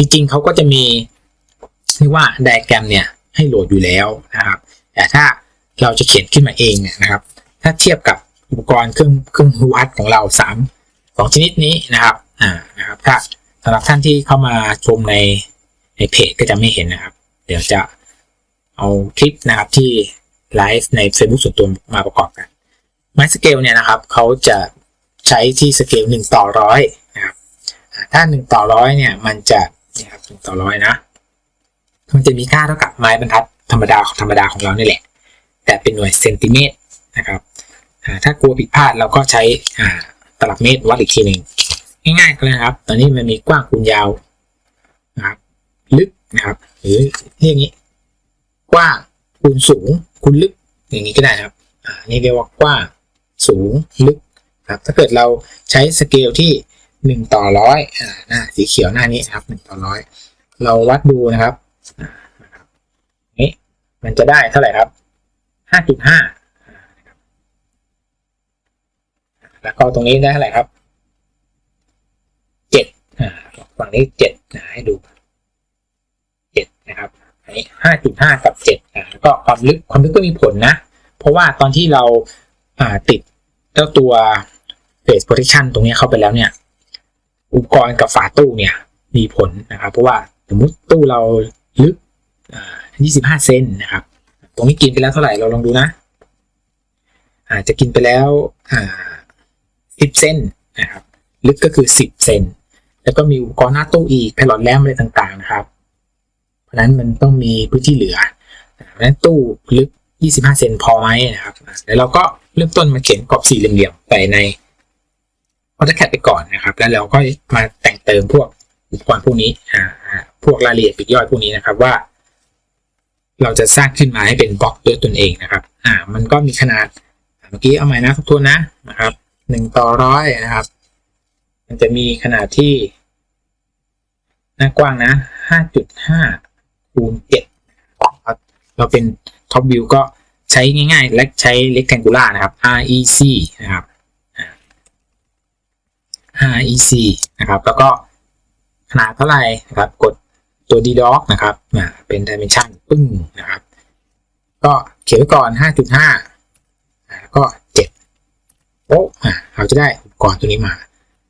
จริงๆเขาก็จะมีเรียกว่าไดอะแกรมเนี่ยให้โหลดอยู่แล้วนะครับ แต่ถ้าเราจะเขียนขึ้นมาเองเนี่ยนะครับ ถ้าเทียบกับอุปกรณ์เครื่องเครื่องวัดของเราสามสองชนิดนี้นะครับ อ่า นะครับ ถ้าสำหรับท่านที่เข้ามาชมในในเพจก็จะไม่เห็นนะครับ เดี๋ยวจะเอาคลิปนะครับที่ไลฟ์ใน Facebook ส่วนตัวมาประกอบกันไม้สเกลเนี่ยนะครับเขาจะใช้ที่สเกลหนึ่งต่อร้อยนะครับถ้าหนึ่งต่อร้อยเนี่ยมันจะ นี่ครับหนึ่งต่อร้อยนะมันจะมีค่าเท่ากับไม้บรรทัดธรรมดาธรรมดาของเรานี่แหละ แต่เป็นหน่วยเซนติเมตรนะครับถ้ากลัวผิดพลาดเราก็ใช้ตลับเมตรวัดอีกทีหนึ่งง่ายๆเลยครับ ตอนนี้มันมีกว้างคูณยาวนะครับ ลึกนะครับ หรือเรียกงี้กว้างคูณสูงคูณลึกอย่างนี้ก็ได้ครับ อ่านี่เรียกว่ากว้างสูงลึกครับ ถ้าเกิดเราใช้สเกลที่ หนึ่งต่อร้อยอ่าหน้าสีเขียวหน้านี้ครับหนึ่งต่อร้อยเราวัดดูนะครับอ่านะครับนี่มันจะได้เท่าไหร่ครับห้าจุดห้าแล้วก็ตรงนี้ได้เท่าไหร่ครับเจ็ดฝั่งนี้เจ็ดให้ดูเจ็ดนะครับอันนี้ห้าจุดห้ากับเจ็ดแล้วก็ความลึกความลึกก็มีผลนะ เพราะว่าตอนที่เราอ่าติดเจ้าตัว face protection ตรงนี้เข้าไปแล้วเนี่ย อุปกรณ์กับฝาตู้เนี่ยมีผลนะครับ เพราะว่าสมมติตู้เราลึกอ่า25เซนนะครับ ตรงนี้กินไปแล้วเท่าไหร่เราลองดูนะ อาจจะกินไปแล้ว10เซนนะครับลึกก็คือ10เซนแล้วก็มีอุปกรณ์หน้าตู้อีกแพลอตแลมอะไรต่างๆนะครับ เพราะนั้นมันต้องมีพื้นที่เหลือเพราะฉะนั้นตู้ลึก 25 เซนพอไหมนะครับ แล้วเราก็เริ่มต้นมาเขียนกรอบสี่เหลี่ยมๆไปใน AutoCAD ไปก่อนนะครับ แล้วเราก็มาแต่งเติมพวกอุปกรณ์พวกนี้อ่าพวกรายละเอียดปีกย่อยพวกนี้นะครับว่า เราจะสร้างขึ้นมาให้เป็นบล็อกด้วยตนเองนะครับ อ่า มันก็มีขนาดเมื่อกี้เอาใหม่นะทุกทวนนะนะครับหนึ่งต่อร้อยนะครับ มันจะมีขนาดที่หน้ากว้างนะห้าจุดห้าคูณเจ็ดครับเราเป็นท็อปวิวก็ใช้ง่ายๆ และใช้ rectangular นะครับ REC นะครับ REC นะครับแล้วก็ขนาดเท่าไหร่นะครับกดตัว d d o c นะครับเป็น dimension ปึ้งนะครับก็เขียนไว้ก่อน 5.5แล้วก็7โอ้เราจะได้อุปกรณ์ตัวนี้มา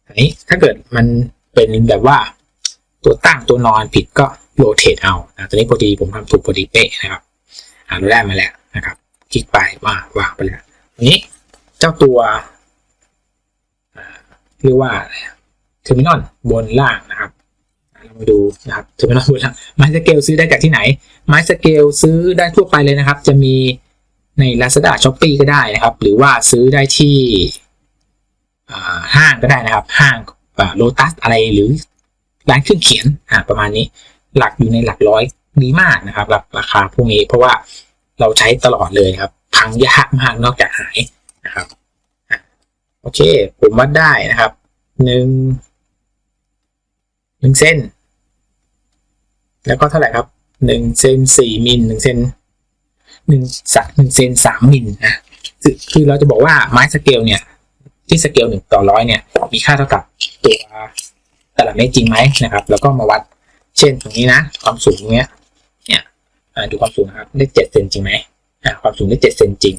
อันนี้ถ้าเกิดมันเป็นแบบว่าตัวตั้งตัวนอนผิดก็โรเตทเอานะตัวนี้พอดีผมทำถูกพอดีเป๊ะนะครับอ่าเราได้มาแล้วนะครับ คลิกไปว่าวางไปแล้วนี้เจ้าตัว เรียกว่าเทอร์มินอลบนล่างนะครับเรามาดูนะครับเทอร์มินอลบนล่างไม้สเกลซื้อได้จากที่ไหน ไม้สเกลซื้อได้ทั่วไปเลยนะครับ จะมีใน Lazada Shopee ก็ได้นะครับ หรือว่าซื้อได้ที่ห้างก็ได้นะครับ ห้างโลตัสอะไรหรือร้านเครื่องเขียนอ่าประมาณนี้ หลักอยู่ในหลักร้อยดีมากนะครับหลักราคาพวกนี้เพราะว่าเราใช้ตลอดเลยครับพังยากมากนอกจากหายนะครับ โอเค ผมวัดได้นะครับหนึ่งหนึ่งเส้น แล้วก็เท่าไหร่ครับหนึ่งเซนสี่มิลหนึ่งเซนหนึ่งสักหนึ่งเซนสามมิลนะคือคือเราจะบอกว่าไม้สเกลเนี่ย ที่สเกลหนึ่งต่อร้อยเนี่ย มีค่าเท่ากับตัวตลับเมตรจริงไหมนะครับ แล้วก็มาวัดเช่นตรงนี้นะ ความสูงตรงเนี้ยเนี่ยดูความสูงนะครับได้เจ็ดเซนจริงไหมความสูงได้เจ็ดเซนจริง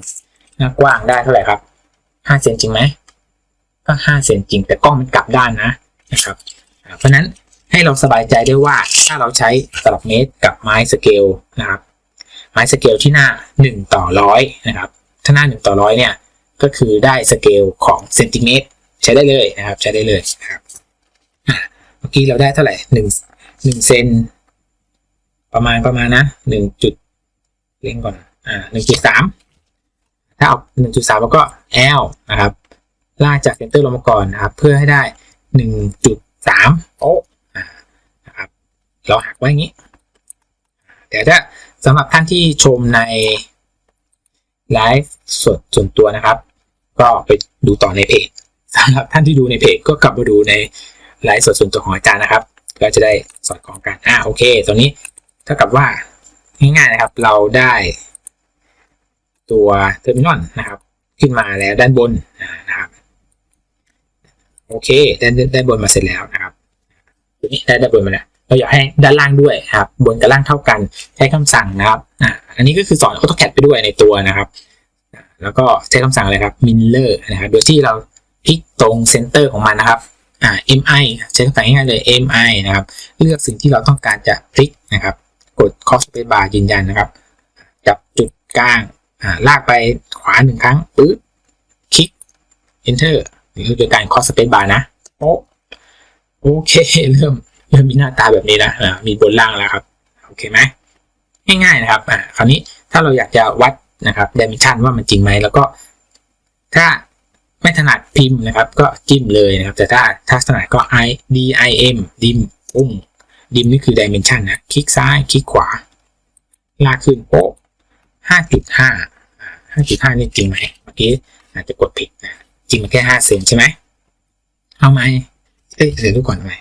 กว้างได้เท่าไหร่ครับห้าเซนจริงไหม ก็ห้าเซนจริง แต่กล้องมันกลับด้านนะนะครับเพราะฉะนั้นให้เราสบายใจได้ว่าถ้าเราใช้ตลับเมตรกับไม้สเกลนะครับ ไม้สเกลที่หน้าหนึ่งต่อร้อยนะครับ ถ้าหน้าหนึ่งต่อร้อยเนี่ยก็คือได้สเกลของเซนติเมตรใช้ได้เลยนะครับ ใช้ได้เลยนะครับเมื่อกี้เราได้เท่าไหร่หนึ่งหนึ่งเซนประมาณประมาณนะหนึ่งจุดเล่งก่อนอ่าหนึ่งจุดสามถ้าเอาหนึ่งจุดสามแล้วก็ L นะครับ ลากจากเซนเตอร์ลงมาก่อนนะครับเพื่อให้ได้หนึ่งจุดสามโอ้อ่านะครับเราหักไว้อย่างนี้ แต่ถ้าสำหรับท่านที่ชมในไลฟ์สดส่วนตัวนะครับ ก็ไปดูต่อในเพจสำหรับท่านที่ดูในเพจก็กลับมาดูในไลฟ์สดส่วนตัวของอาจารย์นะครับ ก็จะได้สอดคล้องกันอ่าโอเคตรงนี้เท่ากับว่าง่ายๆนะครับ เราได้ตัวเทอร์มินอลนะครับ ขึ้นมาแล้วด้านบนนะครับ โอเคได้านด้บนมาเสร็จแล้วนะครับตัวนี้ได้ด้บนมาแล้วเราอยากให้ด้านล่างด้วยครับ บนกับล่างเท่ากันใช้คำสั่งนะครับอ่าอันนี้ก็คือสอน AutoCAD ไปด้วยในตัวนะครับอ่าแล้วก็ใช้คำสั่งอะไรครับ Miller นะครับโดยที่เราคลิกตรงเซนเตอร์ของมันนะครับอ่า MI ใช้คำสั่งง่ายๆเลย MI นะครับ เลือกสิ่งที่เราต้องการจะพลิกนะครับ กด Copy Space Bar ยืนยันนะครับ จับจุดกลางอ่าลากไปขวาหนึ่งครั้งปึ๊บคลิก Enter หรือโดยการ Copy Space Bar นะโอ้โอเค เริ่มเริ่มมีหน้าตาแบบนี้แล้วอ่ามีบนล่างแล้วครับ โอเคไหมง่ายๆนะครับอ่าคราวนี้ถ้าเราอยากจะวัดนะครับ dimension ว่ามันจริงไหมแล้วก็ ถ้าไม่ถนัดพิมพ์นะครับ ก็จิ้มเลยนะครับ แต่ถ้าถ้าถนัดก็ i d i m ดิมปุ้งดิมนี่คือ dimension นะ คลิกซ้ายคลิกขวา ลากขึ้นโป๊ะห้าจุดห้าห้าจุดห้านี่จริงไหมเมื่อกี้อาจจะกดผิดนะ จริงมันแค่ห้าเซนใช่ไหมเอาไหมเอ้ยเดี๋ยวดูก่อนไหม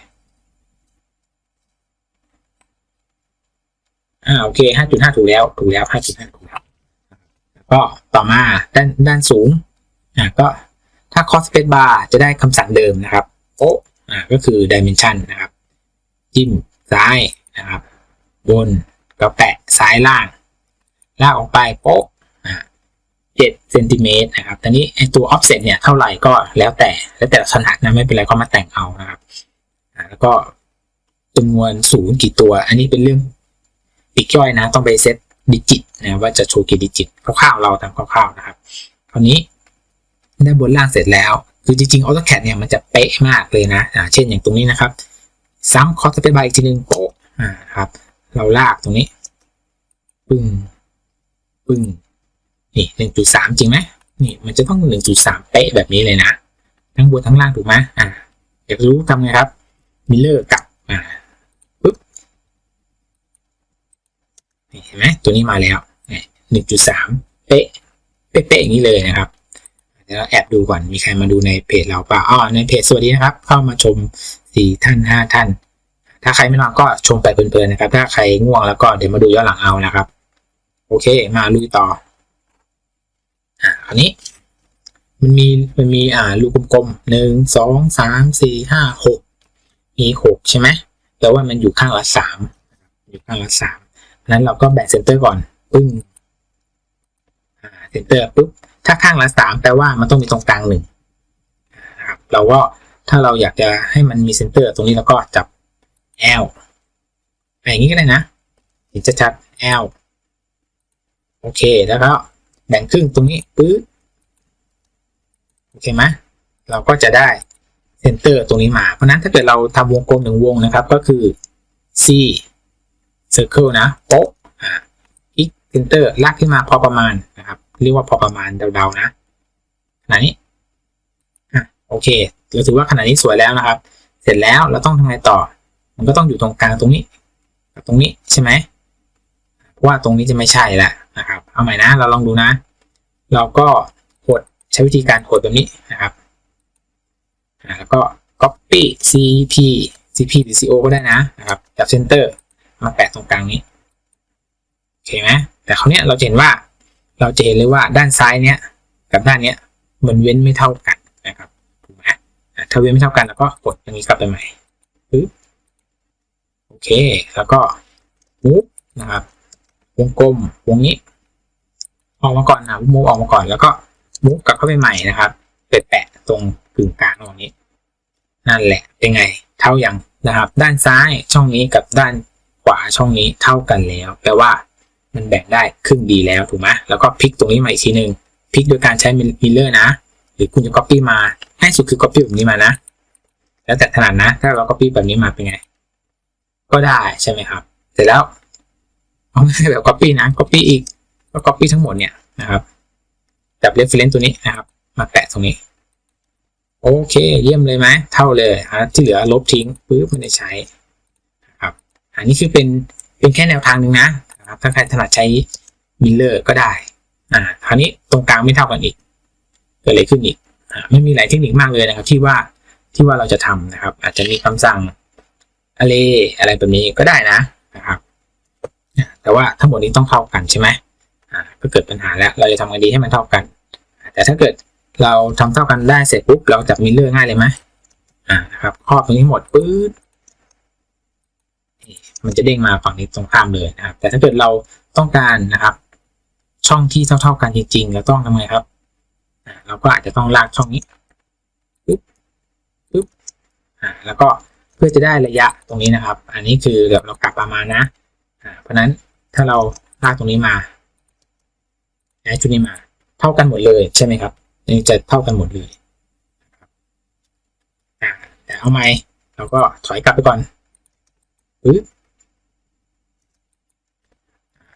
อ่าโอเคห้าจุดห้าถูกแล้วถูกแล้วห้าจุดห้าถูกแล้วก็ต่อมาด้านด้านสูงอ่าก็ถ้า cos space bar จะได้คำสั่งเดิมนะครับโป๊ะอ่าก็คือ dimension นะครับจิ้มซ้ายนะครับ บนก็แปะซ้ายล่าง ลากออกไปโป๊ะ อ่าเจ็ดเซนติเมตรนะครับตอนนี้ไอตัว offset เนี่ยเท่าไหร่ก็แล้วแต่แล้วแต่ถนัดนะไม่เป็นไรก็มาแต่งเอานะครับแล้วก็จำนวนศูนย์กี่ตัว อันนี้เป็นเรื่องปีกย่อยนะ ต้องไปเซตดิจิตนะว่าจะโชว์กี่ดิจิตคร่าวๆเราตามคร่าวๆนะครับคราวนี้ได้บนล่างเสร็จแล้ว คือจริงๆ AutoCAD เนี่ยมันจะเป๊ะมากเลยนะเช่นอย่างตรงนี้นะครับซ้ำคอสเปบายอีกทีหนึ่งโปะอ่าครับ เราลากตรงนี้ ปึ้ง ปึ้ง นี่หนึ่งจุดสามจริงไหมนี่มันจะต้องหนึ่งจุดสามเป๊ะแบบนี้เลยนะ ทั้งบนทั้งล่างถูกไหมอ่าอยากรู้ทำไงครับมิลเลอร์กับอ่าปึ๊บนี่เห็นไหมตัวนี้มาแล้วหนึ่งจุดสามเป๊ะเป๊ะๆอย่างนี้เลยนะครับเดี๋ยวเราแอบดูก่อนมีใครมาดูในเพจเราเปล่าอ๋อในเพจสวัสดีนะครับ เข้ามาชมสี่ท่านห้าท่าน ถ้าใครไม่นอนก็ชมไปเพลินๆนะครับ ถ้าใครง่วงแล้วก็เดี๋ยวมาดูย้อนหลังเอานะครับ โอเค มาลุยต่อ อ่าคราวนี้มันมีมันมีอ่าลูกกลมๆหนึ่งสองสามสี่ห้าหกมีหกใช่ไหมแปลว่ามันอยู่ข้างละสามอยู่ข้างละสามนั้นเราก็แบ่งเซนเตอร์ก่อนปึ้งอ่าเซนเตอร์ปุ๊บถ้าข้างละสามแปลว่ามันต้องมีตรงกลางหนึ่งนะครับเราก็ถ้าเราอยากจะให้มันมีเซนเตอร์ ตรงนี้เราก็จับ L อย่างนี้ก็ได้นะ เห็นชัดๆ L โอเคแล้วก็ แบ่งครึ่งตรงนี้ปึ๊บโอเคไหมเราก็จะได้เซนเตอร์ตรงนี้มา เพราะนั้นถ้าเกิดเราทำวงกลมหนึ่งวงนะครับ ก็คือ C circle นะโป๊ะอ่าอีกเซนเตอร์ลากขึ้นมาพอประมาณนะครับ เรียกว่าพอประมาณเดาๆนะขนาดนี้อะโอเคเราถือว่าขนาดนี้สวยแล้วนะครับ เสร็จแล้วเราต้องทำไงต่อ มันก็ต้องอยู่ตรงกลางตรงนี้กับตรงนี้ใช่ไหมเพราะว่าตรงนี้จะไม่ใช่ละ นะครับ เอาใหม่นะ เราลองดูนะ เราก็กดใช้วิธีการกดแบบนี้นะครับแล้วก็ copy cp cp หรือ co ก็ได้นะนะครับจับเซนเตอร์มาแปะตรงกลางนี้โอเคไหมแต่เขาวเนี้ยเราเห็นว่าเราจะเห็นเลยว่าด้านซ้ายเนี้ยกับด้านเนี้ยมันเว้นไม่เท่ากันนะครับถูกไหมถ้าเว้นไม่เท่ากันเราก็กดอย่างนี้กลับไปใหม่ปึ๊บโอเค แล้วก็มูฟนะครับ วงกลมวงนี้ ออกมาก่อนนะมูฟออกมาก่อนแล้วก็มูฟกลับเข้าไปใหม่นะครับไปแปะตรงกึ่งกลางตรงนี้ นั่นแหละเป็นไง เท่ายังนะครับ ด้านซ้ายช่องนี้กับด้านขวาช่องนี้เท่ากันแล้วแปลว่ามันแบ่งได้ครึ่งดีแล้วถูกไหมแล้วก็พลิกตรงนี้มาอีกทีหนึ่งพลิกโดยการใช้มิลเลอร์นะ หรือคุณจะ copy มาให้สุดคือ copy แบบนี้มานะ แล้วแต่ถนัดนะ ถ้าเรา copy แบบนี้มาเป็นไง ก็ได้ใช่ไหมครับ เสร็จแล้ว เอาไม่ใช่แบบ copy นะ copy อีกก็ copy ทั้งหมดเนี่ยนะครับจับ reference ตัวนี้นะครับ มาแปะตรงนี้ โอเค เยี่ยมเลยไหมเท่าเลยอะที่เหลือลบทิ้งปุ๊บไม่ได้ใช้นะครับอันนี้คือเป็นเป็นแค่แนวทางหนึ่งนะนะครับ ถ้าใครถนัดใช้มิลเลอร์ก็ได้อ่าคราวนี้ตรงกลางไม่เท่ากันอีกเกิดอะไรขึ้นอีกอ่าไม่มีหลายเทคนิคมากเลยนะครับ ที่ว่าที่ว่าเราจะทำนะครับ อาจจะมีคำสั่งอะไรอะไรแบบนี้ก็ได้นะนะครับ แต่ว่าทั้งหมดนี้ต้องเท่ากันใช่ไหมอ่าก็เกิดปัญหาแล้ว เราจะทำไงดีให้มันเท่ากัน แต่ถ้าเกิดเราทำเท่ากันได้เสร็จปุ๊บเราจับมิลเลอร์ง่ายเลยไหมอ่านะครับครอบตรงนี้หมดปื๊ดมันจะเด้งมาฝั่งนี้ตรงข้ามเลยนะครับ แต่ถ้าเกิดเราต้องการนะครับ ช่องที่เท่าๆกันจริงๆเราต้องทำไงครับอ่าเราก็อาจจะต้องลากช่องนี้ปึ๊บปึ๊บอ่าแล้วก็เพื่อจะได้ระยะตรงนี้นะครับ อันนี้คือเดี๋ยวเรากลับประมาณนะอ่าเพราะนั้น ถ้าเราลากตรงนี้มาย้ายชุดนี้มา เท่ากันหมดเลยใช่ไหมครับนี่จะเท่ากันหมดเลยแต่เอาไหมเราก็ถอยกลับไปก่อนปึ๊บ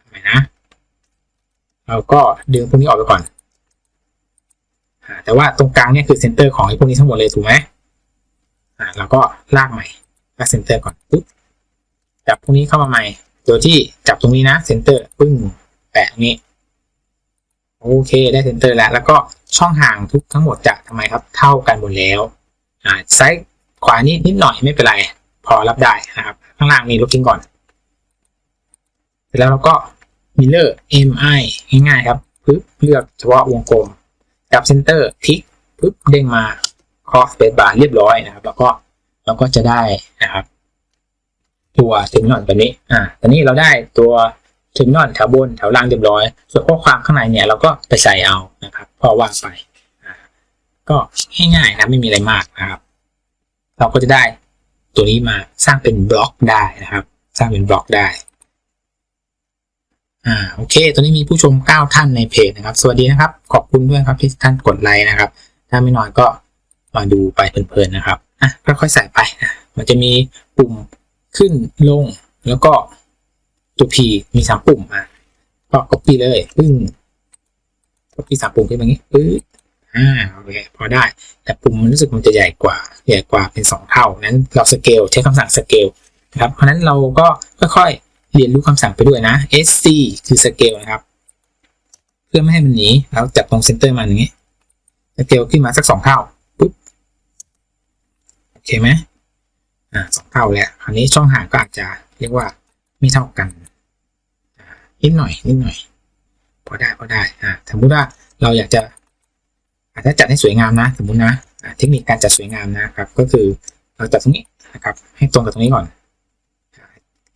ใหม่นะเราก็ดึงพวกนี้ออกไปก่อนแต่ว่าตรงกลางเนี่ยคือเซนเตอร์ของไอ้พวกนี้ทั้งหมดเลยถูกไหมเราก็ลากใหม่ลากเซนเตอร์ก่อนปึ๊บจับพวกนี้เข้ามาใหม่ โดยที่จับตรงนี้นะเซนเตอร์ปึ้งแปะนี้ โอเคได้เซนเตอร์แล้ว แล้วก็ช่องห่างทุกทั้งหมดจะทำไมครับเท่ากันหมดแล้วอ่าซ้ายขวานิดนิดหน่อยไม่เป็นไร พอรับได้นะครับ ข้างล่างนี่ลบทิ้งก่อน เสร็จแล้วเราก็มิเลอร์ mi ง่ายๆครับปึ๊บเลือกเฉพาะวงกลมจับเซนเตอร์คลิกปึ๊บเด้งมา cross space bar เรียบร้อยนะครับ แล้วก็เราก็จะได้นะครับ ตัวเทอร์มินอลแบบนี้ อ่าตอนนี้เราได้ตัวเทอร์มินอลแถวบนแถวล่างเรียบร้อย ส่วนข้อความข้างในเนี่ยเราก็ไปใส่เอานะครับ พอว่างไปอ่าก็ง่ายๆนะไม่มีอะไรมากนะครับ เราก็จะได้ตัวนี้มาสร้างเป็นบล็อกได้นะครับ สร้างเป็นบล็อกได้อ่าโอเค ตอนนี้มีผู้ชม 9 ท่านในเพจนะครับ สวัสดีนะครับ ขอบคุณด้วยครับที่ท่านกดไลค์นะครับ ถ้าไม่น้อยก็มาดูไปเพลินๆนะครับอะค่อยๆใส่ไป มันจะมีปุ่ม ขึ้นลงแล้วก็ตัว P มีสามปุ่มอะก็ copy เลยปึ้ง copy สามปุ่มขึ้นมาอย่างนี้ปึ๊บอ่าโอเคพอได้ แต่ปุ่มมันรู้สึกมันจะใหญ่กว่า ใหญ่กว่าเป็นสองเท่า นั้นเราสเกลใช้คำสั่งสเกลนะครับ เพราะฉะนั้นเราก็ค่อยๆ เรียนรู้คำสั่งไปด้วยนะ sc คือสเกลนะครับ เพื่อไม่ให้มันหนีเราจับตรงเซนเตอร์มันอย่างนี้สเกลขึ้นมาสักสองเท่าปุ๊บโอเคไหม อ่าสองเท่าแล้วคราวนี้ช่องห่างก็อาจจะเรียกว่าไม่เท่ากันนิดหน่อยนิดหน่อย พอได้พอได้อ่าสมมติว่าเราอยากจะอาจจะจัดให้สวยงามนะสมมตินะเทคนิคการจัดสวยงามนะครับ ก็คือเราจัดตรงนี้นะครับ ให้ตรงกับตรงนี้ก่อน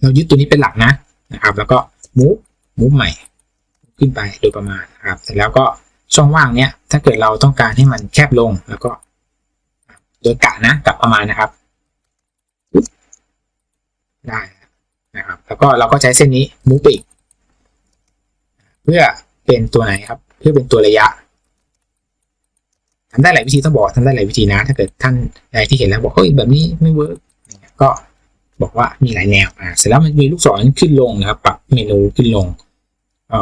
เรายึดตัวนี้เป็นหลักนะนะครับ แล้วก็ move move ใหม่ ขึ้นไปโดยประมาณนะครับเสร็จแล้วก็ช่องว่างเนี้ยถ้าเกิดเราต้องการให้มันแคบลงแล้วก็ โดยกะนะกับประมาณนะครับ ได้นะครับแล้วก็เราก็ใช้เส้นนี้ move ไปอีกเพื่อเป็นตัวไหนครับ เพื่อเป็นตัวระยะทำได้หลายวิธีต้องบอกทำได้หลายวิธีนะ ถ้าเกิดท่านใดที่เห็นแล้วบอกเฮ้ยแบบนี้ไม่เวิร์กก็บอกว่ามีหลายแนวอ่าเสร็จแล้วมันมีลูกศรขึ้นลงนะครับปรับเมนูขึ้นลงก็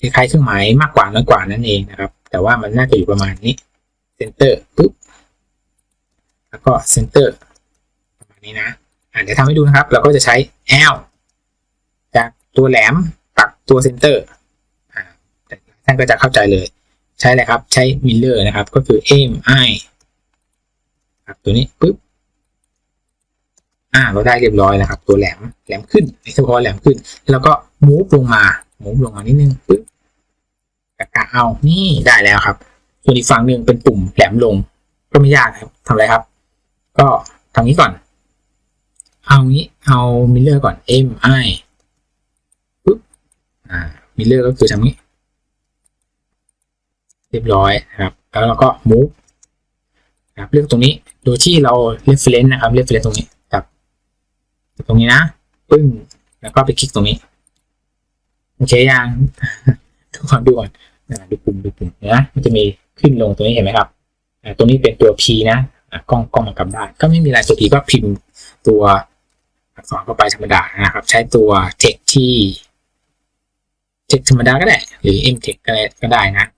คล้ายๆเครื่องหมายมากกว่าน้อยกว่านั่นเองนะครับ แต่ว่ามันน่าจะอยู่ประมาณนี้เซนเตอร์ปุ๊บแล้วก็เซนเตอร์ประมาณนี้นะ เดี๋ยวทำให้ดูนะครับ เราก็จะใช้ L จากตัวแหลมปักตัวเซนเตอร์ท่านก็จะเข้าใจเลย ใช้อะไรครับ ใช้มิลเลอร์นะครับ ก็คือ M I ครับตัวนี้ปุ๊บอ่าเราได้เรียบร้อยแล้วครับ ตัวแหลมแหลมขึ้นเฉพาะแหลมขึ้น แล้วก็มูฟลงมามูฟลงมานิดนึงปึ๊บกะกะเอานี่ได้แล้วครับส่วนอีกฝั่งหนึ่งเป็นปุ่มแหลมลงก็ไม่ยากครับทำอะไรครับ ก็ทำนี้ก่อน เอางี้เอามิลเลอร์ก่อน M I ปึ๊บอ่ามิลเลอร์ก็คือทำนี้ เรียบร้อยนะครับ แล้วเราก็ move นะครับเลือกตรงนี้โดยที่เรา reference นะครับ reference ตรงนี้ตรงนี้นะปึ้งแล้วก็ไปคลิกตรงนี้โอเคยังทุกคนดูก่อนดูปุ่มดูปุ่มนะมันจะมีขึ้นลงตรงนี้เห็นไหมครับตรงนี้เป็นตัว P นะกล้องกล้องมันกลับได้ ก็ไม่มีอะไรตัว P ก็พิมพ์ตัว อักษรเข้าไปธรรมดานะครับ ใช้ตัว text ที่ text ธรรมดาก็ได้ หรือ m text ก็ได้ก็ได้นะ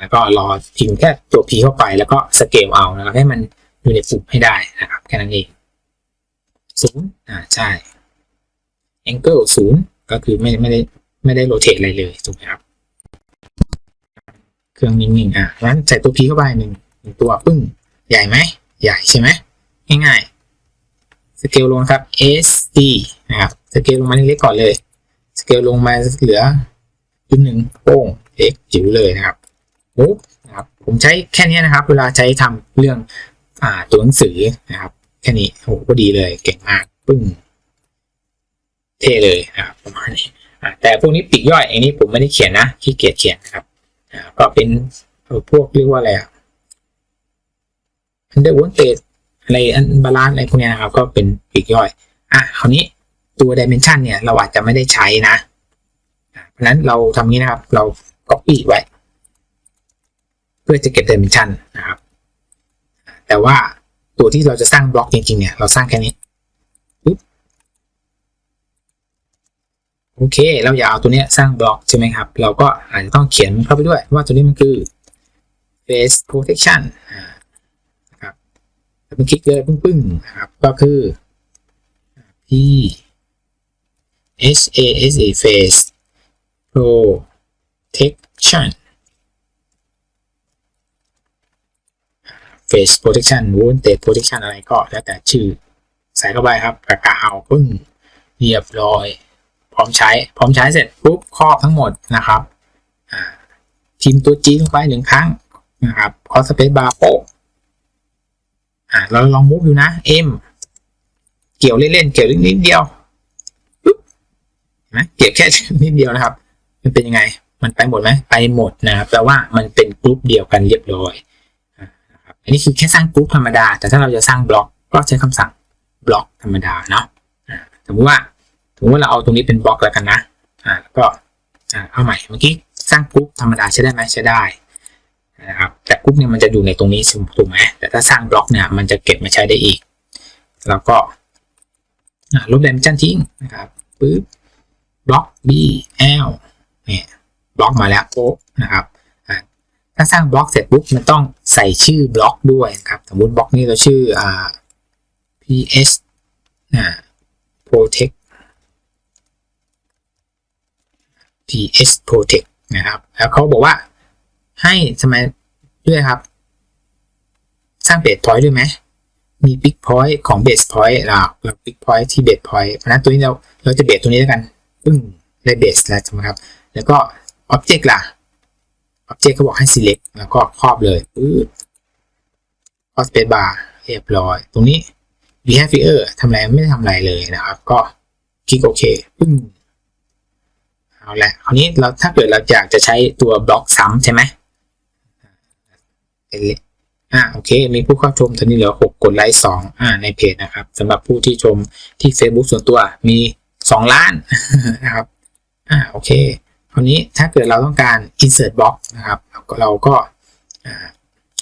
แล้วก็รอพิมพ์แค่ตัว P เข้าไปแล้วก็สเกลเอานะครับให้มันอยู่ในปุ่มให้ได้นะครับแค่นั้นเองศูนย์อ่าใช่ angle ศูนย์ก็คือไม่ไม่ได้ไม่ได้โรเตทอะไรเลยถูกไหมครับเครื่องนิ่งๆอะงั้นใส่ตัว P เข้าไปหนึ่งหนึ่งตัวปึ้งใหญ่ไหมใหญ่ใช่ไหม ง่ายๆสเกลลงครับ SD นะครับสเกลลงมาเล็กๆก่อนเลยสเกลลงมาเหลือจุดหนึ่งโป้งเล็กจิ๋วเลยนะครับปุ๊บนะครับผมใช้แค่นี้นะครับ เวลาใช้ทำเรื่องอ่าตัวหนังสือนะครับแค่นี้โอ้โหก็ดีเลยเก่งมากปึ้งเท่เลยนะครับประมาณนี้แต่พวกนี้ปีกย่อยอันนี้ผมไม่ได้เขียนนะขี้เกียจเขียนนะครับก็เป็นเออพวกเรียกว่าอะไรอะอันเด อะไรอันบาลานอะไรพวกนี้นะครับก็เป็นปีกย่อยอะคราวนี้ตัวดิเมนชันเนี่ยเราอาจจะไม่ได้ใช้นะ เพราะฉะนั้นเราทำงี้นะครับเรา copy ไว้ เพื่อจะเก็บดิเมนชันนะครับ แต่ว่าตัวที่เราจะสร้างบล็อกจริงๆเนี่ยเราสร้างแค่นี้โอเค เราอยากเอาตัวเนี้ยสร้างบล็อกใช่ไหมครับ เราก็อาจจะต้องเขียนมันเข้าไปด้วยว่าตัวนี้มันคือ face protection อ่านะครับ แล้วมันคลิกเลยปึ้งๆนะครับ ก็คือ p h a s e face protection face protection wound e protection อะไรก็แล้วแต่ชื่อ ใส่เข้าไปครับกะกะเอาปึ้งเรียบร้อย พร้อมใช้ พร้อมใช้เสร็จปุ๊บครอบทั้งหมดนะครับอ่าพิมพ์ตัว G ลงไปหนึ่งครั้งนะครับคอสเปซบาร์โปะ อ่าเราลองมุฟอยู่นะ M เกี่ยวเล่นๆเกี่ยวนิดเดียวนะเกี่ยวแค่นิดเดียวนะครับ มันเป็นยังไง มันไปหมดไหมไปหมดนะครับแปลว่ามันเป็นกรุ๊ปเดียวกันเรียบร้อยนะครับอันนี้คือแค่สร้างกรุ๊ปธรรมดา แต่ถ้าเราจะสร้างบล็อก ก็ใช้คำสั่งบล็อกธรรมดาเนาะสมมติว่าสมมติว่าเราเอาตรงนี้เป็นบล็อกแล้วกันนะอ่าแล้วก็เอาใหม่เมื่อกี้สร้างกรุ๊ปธรรมดาใช้ได้ไหมใช้ได้ นะครับแต่กรุ๊ปเนี่ยมันจะอยู่ในตรงนี้ถูกไหมแต่ถ้าสร้างบล็อกเนี่ยมันจะเก็บมาใช้ได้อีก แล้วก็ลบแดมจันทิ้งนะครับปึ๊บบล็อก B L เนี่ยบล็อกมาแล้วโป๊นะครับถ้าสร้างบล็อกเสร็จปุ๊บมันต้องใส่ชื่อบล็อกด้วยนะครับสมมติบล็อกนี้เราชื่ออ่า PS อ่า protect PS Protect นะครับแล้วเขาบอกว่า ให้สมัยด้วยครับ สร้างเบสพอยต์ด้วยไหมมีปิกพอยต์ของเบสพอยต์เราเราปิกพอยต์ที่เบสพอยต์เพราะนั้นตัวนี้เราเราจะเบสตัวนี้แล้วกันปึ้งได้เบสแล้วใช่ไหมครับ แล้วก็ Object ล่ะ Object เขาบอกให้ select แล้วก็ครอบเลยปึ๊บคอสเปซบาร์เรียบร้อย ตรงนี้ behavior ทำอะไรไม่ได้ทำอะไรเลยนะครับ ก็คลิกโอเคปึ้งเอาละคราวนี้เราถ้าเกิดเราอยากจะใช้ตัวบล็อกซ้ำใช่ไหม เป็นอ่าโอเค มีผู้เข้าชมตอนนี้เหลือหกกดไลค์สองอ่าในเพจนะครับสำหรับผู้ที่ชมที่ Facebook ส่วนตัวมีสองล้านนะครับอ่าโอเคคราวนี้ถ้าเกิดเราต้องการ insert box นะครับ เราก็อ่า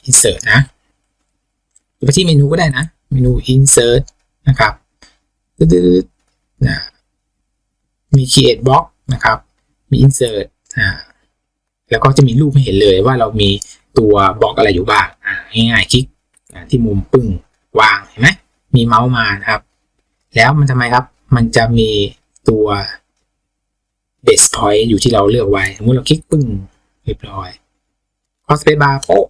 insert นะไปที่เมนูก็ได้นะ เมนู insert นะครับตึ๊ดนะมี create box นะครับ มี insert อ่าแล้วก็จะมีรูปให้เห็นเลยว่าเรามี ตัวบล็อกอะไรอยู่บ้างง่ายๆคลิกที่มุมปึ้งวางเห็นไหมมีเมาส์มานะครับ แล้วมันทำไมครับ มันจะมีตัว base point อยู่ที่เราเลือกไว้สมมติเราคลิกปึ้งเรียบร้อย cross space bar โป๊ะ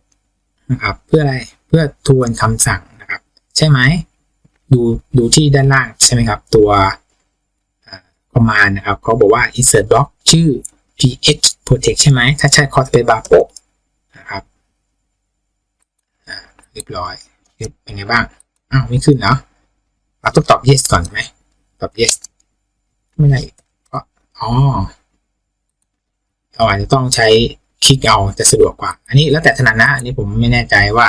นะครับ เพื่ออะไรเพื่อทวนคำสั่งนะครับ ใช่ไหมดูดูที่ด้านล่างใช่ไหมครับ ตัวประมาณนะครับเขาบอกว่า insert block ชื่อ ph protect ใช่ไหมถ้าใช้ cross space bar โป๊ะนะครับเรียบร้อยเป็นไงบ้าง อ้าวไม่ขึ้นเหรอเราต้องตอบ yes ก่อนไหมตอบ yes ไม่ได้ก็อ๋อเราอาจจะต้องใช้คลิกเอาจะสะดวกกว่า อันนี้แล้วแต่ถนัดนะอันนี้ผมไม่แน่ใจว่า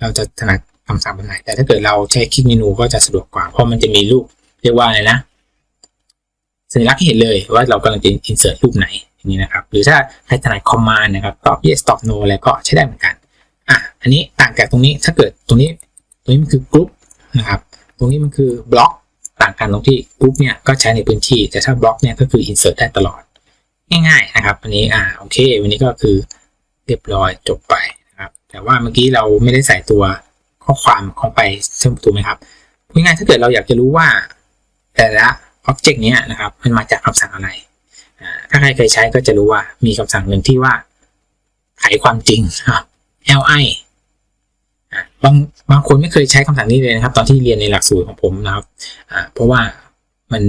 เราจะถนัดคำสั่งแบบไหน แต่ถ้าเกิดเราใช้คลิกเมนูก็จะสะดวกกว่า เพราะมันจะมีรูปเรียกว่าอะไรนะ สัญลักษณ์ให้เห็นเลยว่าเรากำลังจะ insert รูปไหนอย่างนี้นะครับ หรือถ้าใครถนัด command นะครับ ตอบ yes ตอบ no อะไรก็ใช้ได้เหมือนกัน อันนี้ต่างจากตรงนี้ถ้าเกิดตรงนี้ตรงนี้มันคือกรุ๊ปนะครับ ตรงนี้มันคือบล็อกต่างกันตรงที่กรุ๊ปเนี่ยก็ใช้ในพื้นที่ แต่ถ้าบล็อกเนี่ยก็คือ insert ได้ตลอด ง่ายๆนะครับอันนี้อ่าโอเค วันนี้ก็คือเรียบร้อยจบไปนะครับ แต่ว่าเมื่อกี้เราไม่ได้ใส่ตัวข้อความของไปถูกไหมครับง่ายๆถ้าเกิดเราอยากจะรู้ว่า แต่ละ object เนี้ยนะครับมันมาจากคำสั่งอะไรถ้าใครเคยใช้ก็จะรู้ว่ามีคำสั่งหนึ่งที่ว่าไขความจริงครับ li บางบางคนไม่เคยใช้คำสั่งนี้เลยนะครับ ตอนที่เรียนในหลักสูตรของผมนะครับเพราะว่ามัน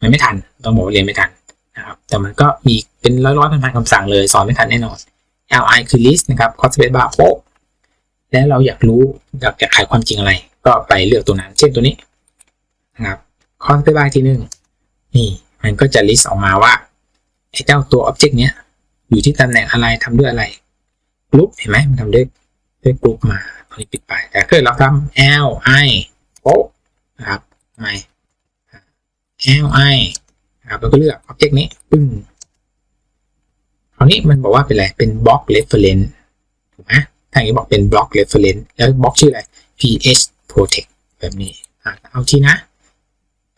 มันไม่ทันต้องบอกว่าเรียนไม่ทันนะครับแต่มันก็มีเป็นร้อยร้อยพันพันคำสั่งเลยสอนไม่ทันแน่นอน li คือ list นะครับ cost space bar โป๊ะแล้วเราอยากรู้อยากจะไขความจริงอะไร ก็ไปเลือกตัวนั้น เช่นตัวนี้นะครับคอนไปบายทีหนึ่งนี่มันก็จะลิสต์ออกมาว่าไอ้เจ้าตัวอ็อบเจกต์เนี้ยอยู่ที่ตำแหน่งอะไรทำด้วยอะไรกรุ๊ปเห็นไหมมันทำด้วยด้วยกรุ๊ปมา อนนี้ปิดไป แต่ถ้าเกิดเราทำ L I โป๊ะนะครับไม่ L I นะครับแล้วก็เลือกอ็อบเจกต์นี้ ปึ้งคราวนี้มันบอกว่าเป็นอะไร เป็นบล็อกเรฟเฟรนซ์ถูกไหมทางนี้บอกเป็นบล็อกเรฟเฟรนซ์แล้วบล็อกชื่ออะไร ph protect แบบนี้อะเอาทีนะ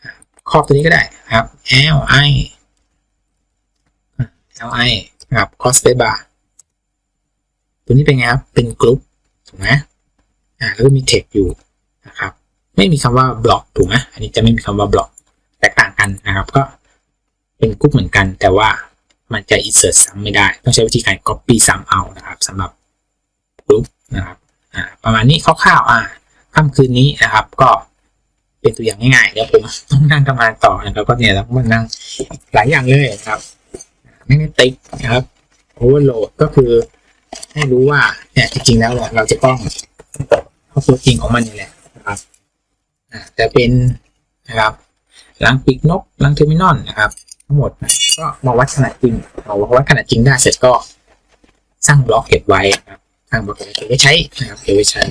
อะครอบตัวนี้ก็ได้ครับ l i l i นะครับ cross space bar ตัวนี้เป็นไงครับ เป็นกรุ๊ปถูกไหม อ่าแล้วก็มี text อยู่นะครับ ไม่มีคำว่าบล็อกถูกไหมอันนี้จะไม่มีคำว่าบล็อกแตกต่างกันนะครับ ก็เป็นกรุ๊ปเหมือนกัน แต่ว่ามันจะ insert ซ้ำไม่ได้ ต้องใช้วิธีการ copy ซ้ำเอานะครับสำหรับกรุ๊ปนะครับอ่าประมาณนี้คร่าวๆอ่าค่ำคืนนี้นะครับ ก็เป็นตัวอย่างง่ายๆเดี๋ยวผมต้องนั่งทำงานต่อนะครับก็เนี่ยต้องมานั่งหลายอย่างเลยนะครับไม่ได้ติ๊กนะครับโอเวอร์โหลดก็คือให้รู้ว่าเนี่ยจริงๆแล้วเนี่ยเราจะต้อง เอาตัวจริงของมันนี่แหละนะครับแต่เป็นนะครับลังปีกนกลังเทอร์มินอลนะครับ ทั้งหมดนะก็มาวัดขนาดจริงเอาวัดขนาดจริงได้เสร็จก็สร้างบล็อกเก็บไว้นะครับทางบริษัทเก็บไว้ใช้นะครับเก็บไว้ใช้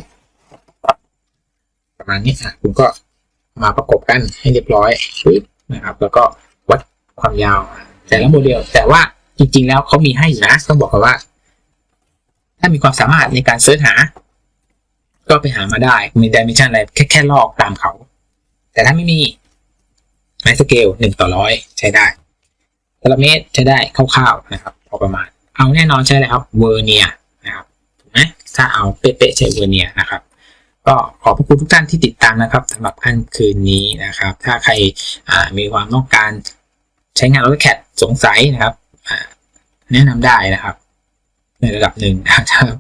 ประมาณนี้อะคุณก็มาประกบกันให้เรียบร้อยปึ๊บนะครับ แล้วก็วัดความยาว แต่ละโมเดล แต่ว่าจริง ๆ แล้วเขามีให้อยู่นะต้องบอกกันว่า ถ้ามีความสามารถในการเสิร์ชหา ก็ไปหามาได้มีดิเมนชันอะไรแค่แค่ลอกตามเขา แต่ถ้าไม่มีไมสเกลหนึ่งต่อร้อยใช้ได้ตารางเมตรใช้ได้คร่าวๆนะครับ พอประมาณ เอาแน่นอนใช้เลยครับเวอร์เนียนะครับนะถ้าเอาเป๊ะๆใช้เวอร์เนียนะครับ ก็ขอบพระคุณทุกท่านที่ติดตามนะครับสำหรับค่ำคืนนี้นะครับ ถ้าใครมีความต้องการใช้งาน AutoCAD สงสัยนะครับแนะนำได้นะครับ ในระดับหนึ่งนะครับ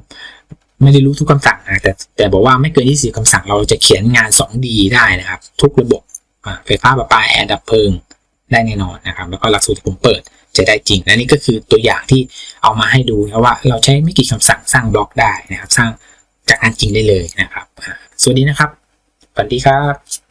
ไม่ได้รู้ทุกคำสั่งนะแต่แต่บอกว่าไม่เกิน24คำสั่งเราจะเขียนงาน 2D ได้นะครับ ทุกระบบไฟฟ้าประปาแอร์ดับเพลิงได้แน่นอนนะครับ แล้วก็หลักสูตรที่ผมเปิดจะได้จริง และนี่ก็คือตัวอย่างที่เอามาให้ดูนะว่าเราใช้ไม่กี่คำสั่งสร้างบล็อกได้นะครับ สร้างจากงานจริงได้เลยนะครับ สวัสดีนะครับสวัสดีครับ